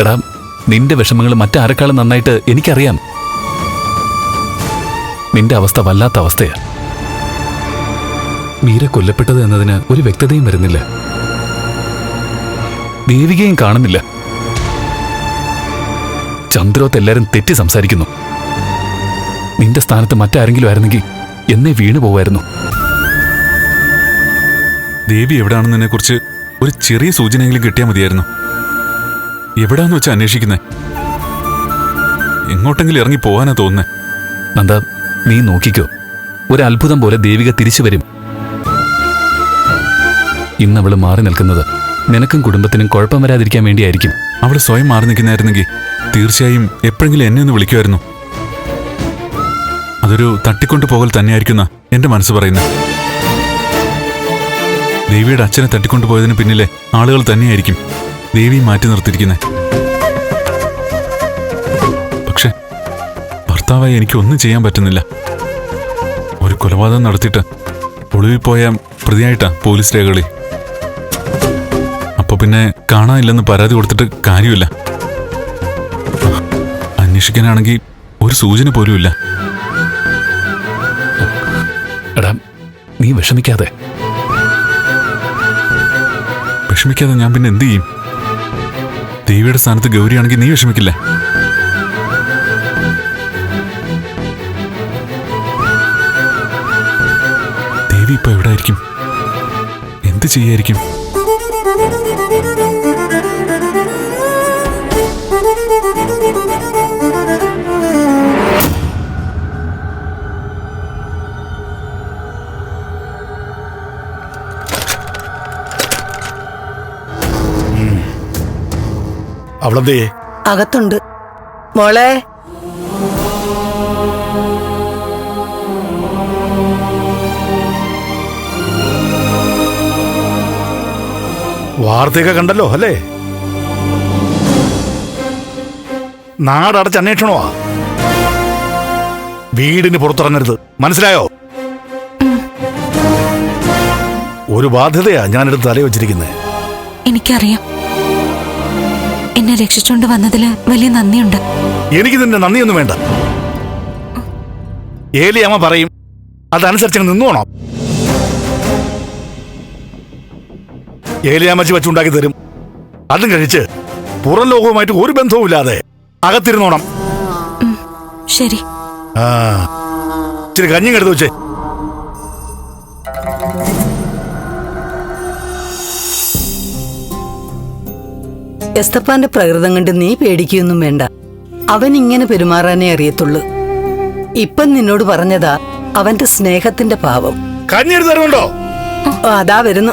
എടാ നിന്റെ വിഷമങ്ങൾ മറ്റാരെക്കാളും നന്നായിട്ട് എനിക്കറിയാം. നിന്റെ അവസ്ഥ വല്ലാത്ത അവസ്ഥയാ. മീര കൊല്ലപ്പെട്ടത് എന്നതിന് ഒരു വ്യക്തതയും വരുന്നില്ല. ദേവികയും കാണുന്നില്ല. ചന്ദ്രോത്ത് എല്ലാരും തെറ്റി സംസാരിക്കുന്നു. നിന്റെ സ്ഥാനത്ത് മറ്റാരെങ്കിലും ആയിരുന്നെങ്കിൽ എന്നെ വീണു പോവായിരുന്നു. ദേവി എവിടെയാണെന്നതിനെ കുറിച്ച് ഒരു ചെറിയ സൂചനയെങ്കിലും കിട്ടിയാൽ മതിയായിരുന്നു. എവിടാന്ന് വെച്ചാ അന്വേഷിക്കുന്നേ? എങ്ങോട്ടെങ്കിലും ഇറങ്ങി പോവാനാ തോന്നുന്നേ. നന്ദ നീ നോക്കിക്കോ. ഒരു അത്ഭുതം പോലെ ദേവിക തിരിച്ചു വരും. ഇന്ന് അവൾ മാറി നിൽക്കുന്നത് നിനക്കും കുടുംബത്തിനും കുഴപ്പം വരാതിരിക്കാൻ വേണ്ടിയായിരിക്കും. അവൾ സ്വയം മാറി നിൽക്കുന്നായിരുന്നെങ്കിൽ തീർച്ചയായും എപ്പോഴെങ്കിലും എന്നെ ഒന്ന് വിളിക്കുമായിരുന്നു. അതൊരു തട്ടിക്കൊണ്ട് പോകൽ തന്നെയായിരിക്കുന്ന എന്റെ മനസ്സ് പറയുന്നത് ദേവിയുടെ അച്ഛനെ തട്ടിക്കൊണ്ടു പോയതിന് പിന്നിലെ ആളുകൾ തന്നെയായിരിക്കും. ദേവി മാറ്റി നിർത്തിയിരിക്കുന്നത് പക്ഷെ ഭർത്താവായി എനിക്കൊന്നും ചെയ്യാൻ പറ്റുന്നില്ല. ഒരു കൊലപാതകം നടത്തിയിട്ട് ഒളിവിൽ പോയ പ്രതിയായിട്ടാ പോലീസ് രേഖകളിൽ അപ്പൊ പിന്നെ കാണാനില്ലെന്ന് പരാതി കൊടുത്തിട്ട് കാര്യമില്ല. അന്വേഷിക്കാനാണെങ്കിൽ ഒരു സൂചന പോലും ഇല്ല. എടാ നീ വിഷമിക്കാതെ. വിഷമിക്കാതെ ഞാൻ പിന്നെ എന്ത് ചെയ്യും? ദേവിയുടെ സ്ഥാനത്ത് ഗൗരിയാണെങ്കിൽ നീ വിഷമിക്കില്ല? ദേവി ഇപ്പൊ എവിടെ ആയിരിക്കും എന്ത് ചെയ്യായിരിക്കും? അവളെന്തേ? അകത്തുണ്ട്. മോളെ. വാർത്തയൊക്കെ കണ്ടല്ലോ അല്ലേ? നാടടച്ച് അന്വേഷണമാ. വീടിന് പുറത്തിറങ്ങരുത്. മനസ്സിലായോ? ഒരു ബാധ്യതയാ ഞാനെടുത്ത് തലയിൽ വെച്ചിരിക്കുന്നത് എനിക്കറിയാം. എന്നെ രക്ഷിച്ചുകൊണ്ട് വന്നതിൽ വലിയ നന്ദിയുണ്ട്. എനിക്ക് നിന്റെ നന്ദിയൊന്നും വേണ്ട. ഏലിയമ്മ പറയും അതനുസരിച്ച് നിന്നു പോണോ ഏലിയാമ്മച്ചി വെച്ചുണ്ടാക്കി തരും. അതും കഴിച്ച് പുറം ലോകവുമായിട്ട് ഒരു ബന്ധവും ഇല്ലാതെ അകത്തിരുന്നോണം. ശരി. ആ ഇച്ചിരി കഞ്ഞിങ് എടുത്ത് വെച്ചേ. എസ്തപ്പാന്റെ പ്രകൃതം കണ്ട് നീ പേടിക്കുകയൊന്നും വേണ്ട. അവൻ ഇങ്ങനെ പെരുമാറാനേ അറിയത്തുള്ളൂ. ഇപ്പം നിന്നോട് പറഞ്ഞതാ അവന്റെ സ്നേഹത്തിന്റെ പാവം. അതാ വരുന്നു.